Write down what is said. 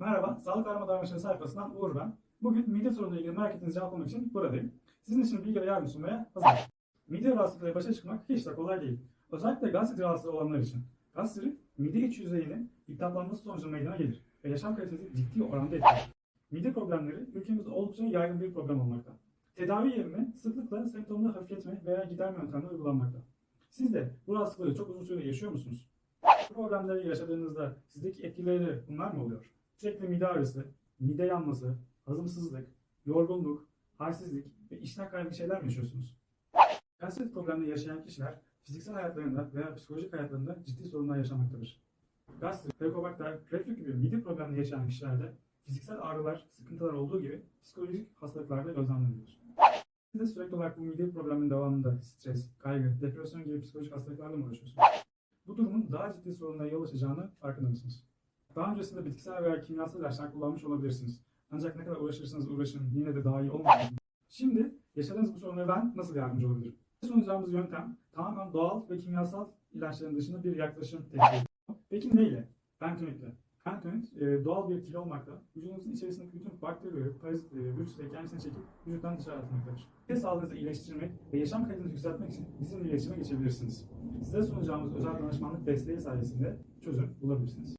Merhaba, Sağlık Arama Davranışları sayfasından Uğur ben. Bugün mide sorunuyla ilgili merak cevaplamak için buradayım. Sizin için bilgi ve yardım sunmaya hazırım. Mide rahatsızlığıyla başa çıkmak hiç de kolay değil. Özellikle gastrit rahatsızlığı olanlar için. Gastrit, mide iç yüzeyinin iltihaplanması sonucunda meydana gelir ve yaşam kalitesi ciddi oranda etkiler. Mide problemleri ülkemizde oldukça yaygın bir problem olmakta. Tedavi yerine sıklıkla semptomları hafifletme veya giderme yöntemleri uygulanmakta. Siz de bu rahatsızlıkları çok uzun süre yaşıyor musunuz? Bu problemleri yaşadığınızda sizdeki etkileri bunlar mı oluyor? Sürekli mide ağrısı, mide yanması, hazımsızlık, yorgunluk, halsizlik ve iştah kaybı şeyler mi yaşıyorsunuz? Gastrit problemleri yaşayan kişiler fiziksel hayatlarında veya psikolojik hayatlarında ciddi sorunlar yaşamaktadır. Gastrit, helikobakter, reflü gibi mide problemleri yaşayan kişilerde fiziksel ağrılar, sıkıntılar olduğu gibi psikolojik hastalıklar da gözlemleniyor. Siz de sürekli olarak bu mide probleminin devamında stres, kaygı, depresyon gibi psikolojik hastalıklarla mı uğraşıyorsunuz? Bu durumun daha ciddi sorunlara yol açacağını farkında mısınız? Daha öncesinde bitkisel veya kimyasal ilaçlar kullanmış olabilirsiniz. Ancak ne kadar uğraşırsanız uğraşın yine de daha iyi olmayacak. Şimdi yaşadığınız bu sorunlara ben nasıl yardımcı olabilirim? Sunacağımız yöntem tamamen doğal ve kimyasal ilaçların dışında bir yaklaşım ediyor. Peki neyle? Bentonitle. Bentonit e, doğal bir etkili olmakta. Vücudunuzun içerisindeki bütün bakterileri, parazitleri, virüsleri kendisine çekip vücuttan dışarı atmaktadır. Nefes sağlığınızı iyileştirmek ve yaşam kalitenizi yükseltmek için bizimle iletişime geçebilirsiniz. Size sunacağımız özel danışmanlık desteği sayesinde çözüm bulabilirsiniz.